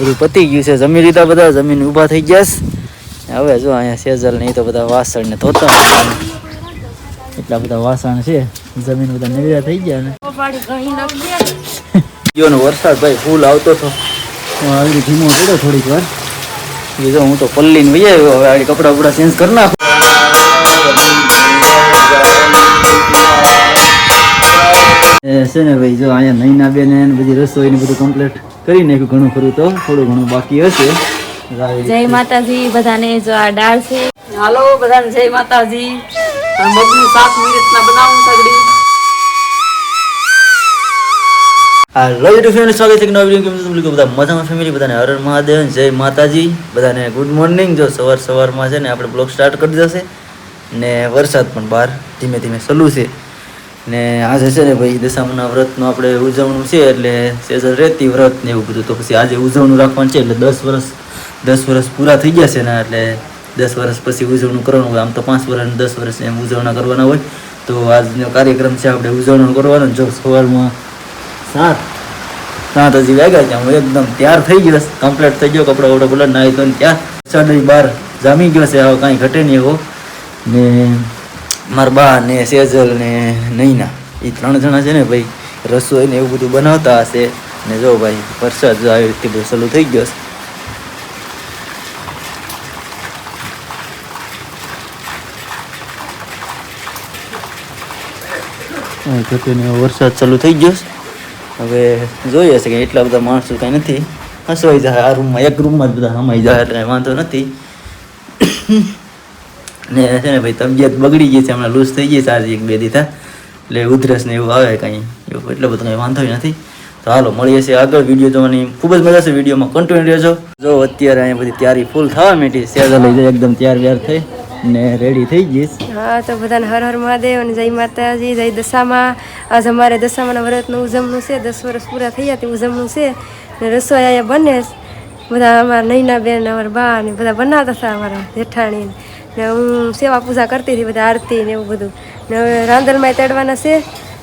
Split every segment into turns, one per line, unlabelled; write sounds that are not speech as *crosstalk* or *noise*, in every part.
બધું પતી ગયું છે. જમી લીધા બધા જમીન ઊભા થઈ ગયા છે. હવે જો અહીંયા સેજલ નહીં તો બધા વાસણ ને ધોતા એટલા બધા વાસણ છે. જમીન બધા નવીરા થઈ ગયા ને. ગયો વરસાદ ભાઈ ફૂલ આવતો હતો. હું આવી ધીમો પડ્યો થોડીક વાર. એ જો હું તો પલ્લીને આવ્યો હવે આવી કપડા બપડા ચેન્જ કરી નાખું. છે ને ભાઈ જો અહીંયા નૈના બેન ને બધી રસોઈ ને બધું કમ્પ્લીટ કરી નાખ્યું ઘણું ખરું તો થોડું ઘણું બાકી હશે.
જય માતાજી બધાને જો આ ડાળ છે.
હાલો બધાને જય માતાજી. મગનું શાક મિનિટના બનાવું સગડી
હાલો યુટ્યુબ ફેમિલી સ્વાગત છે એક નવા વીડિયો કેમ છો બધા મજામાં ફેમિલી બધાને હર હર મહાદેવ જય માતાજી. બધાને ગુડ મોર્નિંગ જો સવાર સવારમાં છે ને આપણે બ્લોગ સ્ટાર્ટ કરી દીધો છે. ને વરસાદ પણ બહાર ધીમે ધીમે ચાલુ છે. ને આજે છે ને ભાઈ દશામાના વ્રતનું આપણે ઉજવણું છે, એટલે સેઝર રહેતી વ્રત ને એવું બધું. તો પછી આજે ઉજવણું રાખવાનું છે, એટલે દસ વર્ષ દસ વર્ષ પૂરા થઈ ગયા છે ને, એટલે દસ વર્ષ પછી ઉજવણું કરવાનું હોય. આમ તો પાંચ વર્ષ દસ વર્ષ એમ ઉજવણા કરવાના હોય. તો આજનો કાર્યક્રમ છે, આપણે ઉજવણું કરવાનો. જો સવારમાં સાત સાત હજી વાગ્યા છે, હું એકદમ તૈયાર થઈ ગયો કમ્પ્લીટ થઈ ગયો કપડા વપડા બોલા નાહી તો ત્યાં. સાડી બાર જામી ગયો છે હવે કાંઈ ઘટે નહીં એવો. ને મારા બા ને, સેજલ ને, નૈના એ ત્રણ જણા છે ને ભાઈ, રસોઈ ને એવું બધું બનાવતા હશે. ને જો ભાઈ, વરસાદ જો આવી રીતે બધું ચાલુ થઈ ગયો છે વરસાદ ચાલુ થઈ ગયો હવે જોઈએ છે કે એટલા બધા માણસો કાંઈ નથી. હસવાઈ જાય, આ રૂમમાં, એક રૂમમાં જ બધા હમાઈ જાય, એટલે વાંધો નથી. ને છે ને ભાઈ તબિયત બગડી ગઈ છે, હમણાં લૂઝ થઈ ગઈ આજે એક બે દીધા એટલે ઉધરસ ને એવું આવે કાંઈ. એવું એટલો બધો કંઈ વાંધો નથી. તો હાલો, મળીએ છીએ આગળ વીડિયો જોવાની. ખૂબ જ મજા છે વિડીયોમાં કન્ટિન્યુ રહેજો. જો અત્યારે અહીંયા બધી તૈયારી ફૂલ થવા માંડી. સેજા લઈ જાય એકદમ તૈયાર વ્યાર થઈ ને રેડી થઈ ગઈશ
હા, તો બધાને હર હર મહાદેવ અને જય માતાજી, જય દશામાં. આજ અમારે દશામાના વ્રતનું ઉજવણું છે. દસ વર્ષ પૂરા થઈ ગયા તે ઉજવણું છે. ને રસોઈ અહીંયા બને બધા અમારા નૈના બેન અમારા બા ને બધા બનાવતા હતા અમારા જેઠાણી ને. હું સેવા પૂજા કરતી હતી બધા આરતી ને એવું બધું. ને હવે રાંદલમાં તેડવાના છે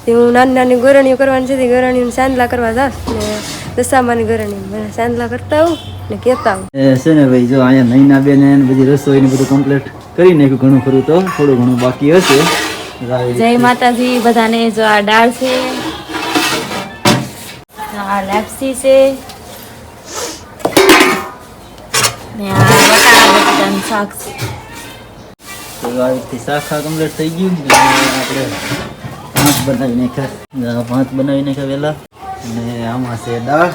તે હું નાની નાની ગોરણીઓ કરવાની છે તે ગોરણીઓને સાંદલા કરવા જાઉં ને દશામાની ગોરણી. મને સાંદલા કરતા આવું ને કહેતા આવું.
એ છે ને ભાઈ જો અહીંયા નૈના બેન ને બધી રસોઈ ને બધું કમ્પ્લીટ કરી નાખ્યું ઘણું ખરું તો. થોડું ઘણું બાકી હશે.
જય માતાજી બધાને જો આ દાળ છે આ લાપસી છે ને આ બટાટાનું શાક છે.
તો આવી રીતે શાખા કમ્પ્લીટ થઈ ગયું આપણે ભાત બનાવી નાખ્યા. પાંચ ભાત બનાવી નાખ્યા વહેલા અને આમાં છે દાળ.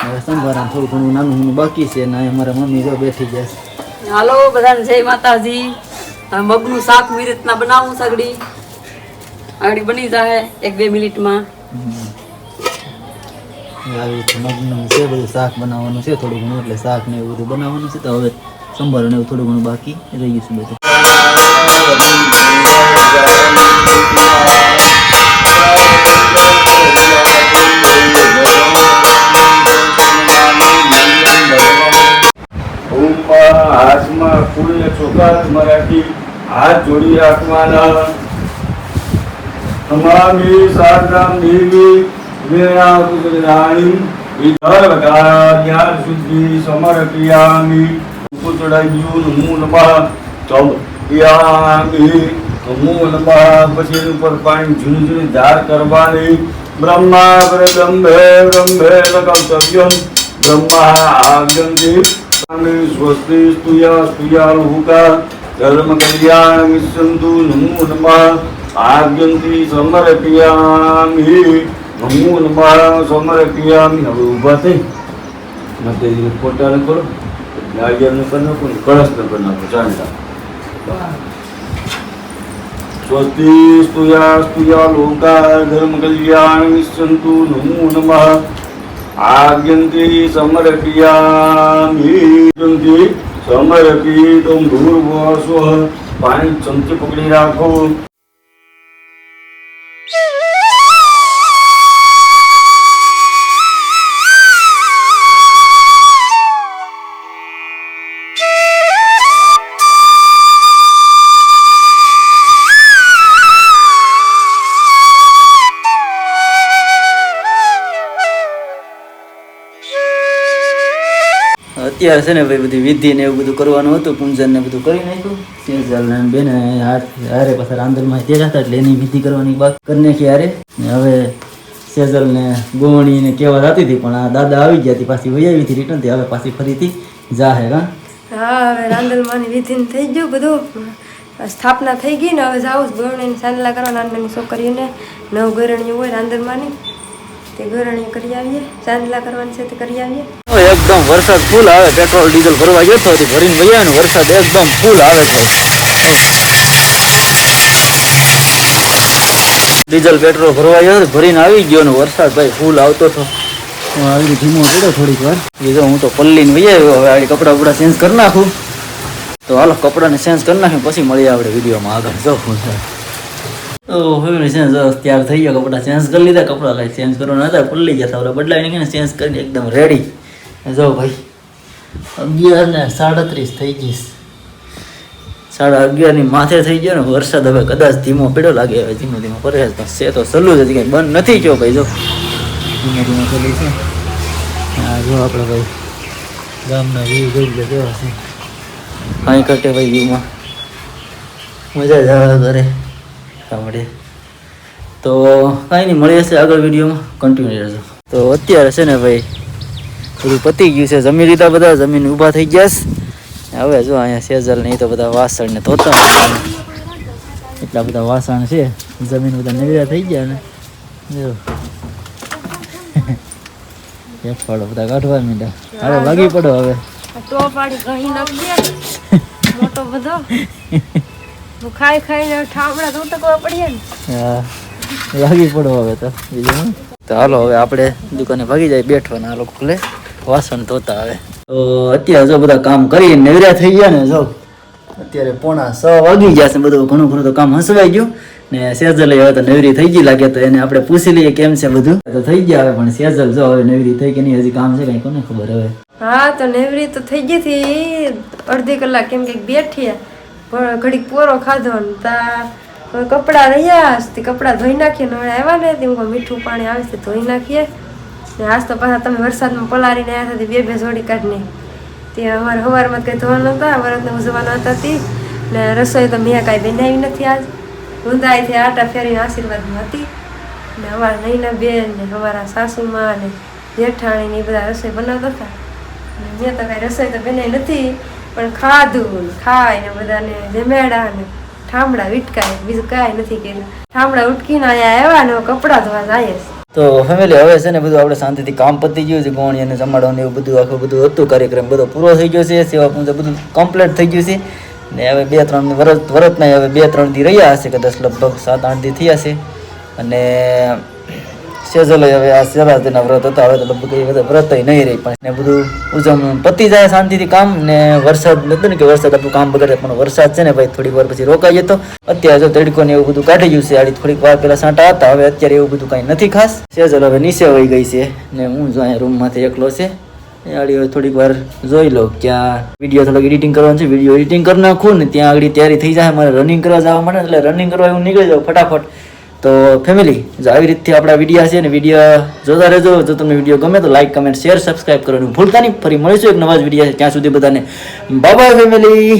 હવે સંભારા થોડું ઘણું નાનું નાનું બાકી છે ને અમારા મારા મમ્મી જો બેઠી ગયા છે.
હાલો બધાને જય માતાજી. આ મગનું શાક મિનિટના બનાવું સગડી? આગળ બની જાય એક બે મિનિટમાં.
આવી મગનું છે બધું શાક બનાવવાનું છે થોડું ઘણું એટલે શાક ને એવું બધું બનાવવાનું છે. તો હવે સંભારો ને એવું થોડું ઘણું બાકી રહી ગયું છે બધું.
હાથમાં ફૂલને ચોકાસમાં રાખી હાથ જોડી રાખવાના અમામી સારનામ દેવી વેણા કુજરાણી વિધર કુચડાયું નમો નમઃ ચૌયામિ નમો નમઃ પછી ઉપર પાણી ઝૂની ઝૂની ધાર કરવાની બ્રહ્મા બ્રહ્મે બ્રહ્મે લગવ્યમ બ્રહ્મા આગંતિ સ્વસ્તિ, સ્તુયા સ્તુયા લોકા ધર્મ કલ્યાણ વિસંતુ નમો નમઃ આગંતિ સમર્પયામિ. નમો નમઃ સમર્પયામિ. હવે ઊભા થઈ. મતે પોતાને કરો કળશ ને કરી નાખો ચાંદા. સ્વસ્તિ સ્તુયા સ્તુયા લોકા ધર્મ કલ્યાણ વિશ્વંતુ નમો નમઃ। આદ્યંતિ સમર્પિયામિ। સમર્પિ તમ ભૂર્વસ્વ પાણી ચમચી પકડી રાખો।
અત્યારે છે ને ભાઈ બધી વિધિ ને એવું બધું કરવાનું હતું, પૂંજન ને બધું કરી નાખ્યું. સેજલ ને બેન હારે પાછા રાંદલમાં તેજ હતા એટલે એની વિધિ કરવાની બાકી કરી નાખી હારે. હવે સેજલ ને ગોવણી ને કેવા થતી હતી પણ આ દાદા આવી ગયા હતી પાછી વહી આવી હતી રિટર્ન હવે પાછી ફરીથી જાહે હા
હા, હવે રાંદલમાંની વિધિ થઈ ગયું બધું. સ્થાપના થઈ ગઈ ને, હવે જાઉં ગરણીની સાંદલા કરવા નાની છોકરીઓને નવ ગરણીઓ હોય રાંદલમાંની તે ગરણીઓ કરી આવીએ સાંદલા કરવાની છે તે કરી આવીએ.
એકદમ વરસાદ ફૂલ આવે પેટ્રોલ ડીઝલ ભરવા ગયો તો ભરીને વરસાદ એકદમ ફૂલ આવે છે. ડીઝલ પેટ્રોલ ભરવા ગયો ભરીને આવી ગયો ને વરસાદ ભાઈ ફૂલ આવતો હતો. હું આવી રીતે ધીમો પડ્યો થોડીક વાર. બીજો હું તો પલ્લીને વહી આવ્યો હવે આ કપડાં બપડા ચેન્જ કરી નાખું. તો હાલો કપડાને ચેન્જ કરી નાખીએ પછી મળીએ આપણે વિડીયોમાં આગળ. જો હું છે તો ફેમિલી ચેન્જ તૈયાર થઈ ગયા કપડાં ચેન્જ કરી લીધા, કપડાં કાંઈ ચેન્જ કરવાના હતા પલ્લી ગયા હતા બદલાવીને ગઈને ચેન્જ કરીને એકદમ રેડી જો ભાઈ, અગિયાર ને સાડત્રીસ થઈ ગઈશ. સાડા અગિયારની માથે થઈ ગયો ને, વરસાદ હવે કદાચ ધીમો પડ્યો લાગે, હવે ધીમો ધીમો પડે પણ છે તો સલું જ, હજી કંઈ બંધ નથી કયો ભાઈ, જો. ધીમે ધીમે ચલી છે. હા, જો આપણે ભાઈ, ગામના વ્યૂ જોઈ લે, કેવા છે. કાંઈ કટે ભાઈ વ્યૂમાં મજા જ આવે ઘરે. ગામડે તો કાંઈ નહીં મળી હશે આગળ વિડીયોમાં. કન્ટિન્યુ રહેજો. તો અત્યારે છે ને ભાઈ બધું પતી ગયું છે. જમી લીધા બધા જમીન ઊભા થઈ ગયા છે. હવે જો અહીંયા સેજલ નહીં તો બધા વાસણ ને ધોતા એટલા બધા વાસણ છે. જમીન બધા નવીરા થઈ ગયા ને. જો. *laughs* એક ફાળો બધા કાઢવા મીંડા હાલો લાગી પડો હવે.
તો પાડી ઘણી નાખી *laughs* મોટો બધો. હું ખાઈ ખાઈને ઠામડા તૂટકવા પડ્યા ને.
હા લાગી પડો હવે તો બીજું તો હાલો હવે આપણે દુકાને ભાગી જાય બેઠવાના આ લોકો ખુલે વાસણ ધોતા આવે તો અત્યારે જો બધા કામ કરી નવરા થઈ ગયા ને જો અત્યારે પોણા સ વાગી ગયા છે બધું ઘણું ઘણું તો કામ હસવાઈ ગયું. ને સેજલ હવે તો નવરી થઈ ગઈ લાગે તો એને આપણે પૂછી લઈએ કેમ છે બધું. તો થઈ ગયા હવે પણ સેજલ જો હવે નવરી થઈ કે નહીં હજી કામ છે કઈ કોને ખબર હવે.
હા તો નેવરી તો થઈ ગઈ હતી. અડધી કલાક કેમ કે બેઠી. પણ ઘડીક પોરો ખાધો ને તા હવે કપડાં રહ્યા તે કપડાં ધોઈ નાખીએ ને આવ્યા ને તે હું મીઠું પાણી આવે છે ધોઈ નાખીએ. ને આજ તો પાછા તમે વરસાદમાં પલારીને આવ્યા હતા બે બે જોડી કાઢી તે અમારે સવારમાં કંઈ ધોવાના હતા વરસને ઉજવાના હતા તી. ને રસોઈ તો મેં કાંઈ બનાવી નથી આજ. ઊંધાઈથી આટા ફેરીને આશીર્વાદમાં હતી. ને અમારા નૈના બેન ને અમારા સાસુમાં ને જેઠાણી ને એ બધા રસોઈ બનાવતા હતા. મેં તો કાંઈ રસોઈ તો બનાવી નથી. પણ ખાધું ખાય ને બધાને જમેડા ને ઠામડા વિટકાય બીજું કાંઈ નથી કર્યું. ઠામડા ઉટકીને અહીંયા આવ્યા ને કપડાં ધોવા જાય
તો ફેમિલી હવે છે ને બધું આપણે શાંતિથી કામ પતી ગયું છે, ગોણી અને જમાડવાનું એવું બધું, આખું બધું હતું, કાર્યક્રમ બધો પૂરો થઈ ગયો છે, સેવા પૂજા બધું કમ્પ્લીટ થઈ ગયું છે. ને હવે બે ત્રણ વરત નહીં હવે બે ત્રણ દી રહ્યા હશે, કદાચ લગભગ સાત આઠ દી થયા છે. અને સેજલ હવે આ વ્રત હતા. હવે તો એ બધા વ્રત નહીં રહી પણ ને બધું ઉજવણું પતી જાય શાંતિથી કામ ને વરસાદ નતું ને કે વરસાદ આપણું કામ બગડે પણ વરસાદ છે ને ભાઈ થોડીક વાર પછી રોકાઈ જતો અત્યારે જો તડકો ને એવું બધું કાઢી ગયું છે, આડી થોડીક વાર પેલા સાંટા હતા, હવે અત્યારે એવું બધું કાંઈ નથી ખાસ. સેજલ હવે નીચે વહી ગઈ છે ને હું જો અહીંયા રૂમમાંથી એકલો છે. આડી હવે થોડીક વાર જોઈ લો ક્યાં વીડિયો થોડોક એડિટિંગ કરવાનું છે. વીડિયો એડિટિંગ કરી નાખું ને ત્યાં આગળ તૈયારી થઈ જાય, મારે રનિંગ કરવા જવા માટે એટલે રનિંગ કરવા એવું નીકળી જાઉં ફટાફટ. તો ફેમિલી જો આવી રીતથી આપણા વિડીયા છે ને વીડિયો જોતા રહેજો. જો તમને વીડિયો ગમે તો લાઈક કમેન્ટ શેર સબસ્ક્રાઈબ કરવાનું ભૂલતા નહીં. ફરી મળીશું એક નવા જ વીડિયો ત્યાં સુધી બધાને બાય ફેમિલી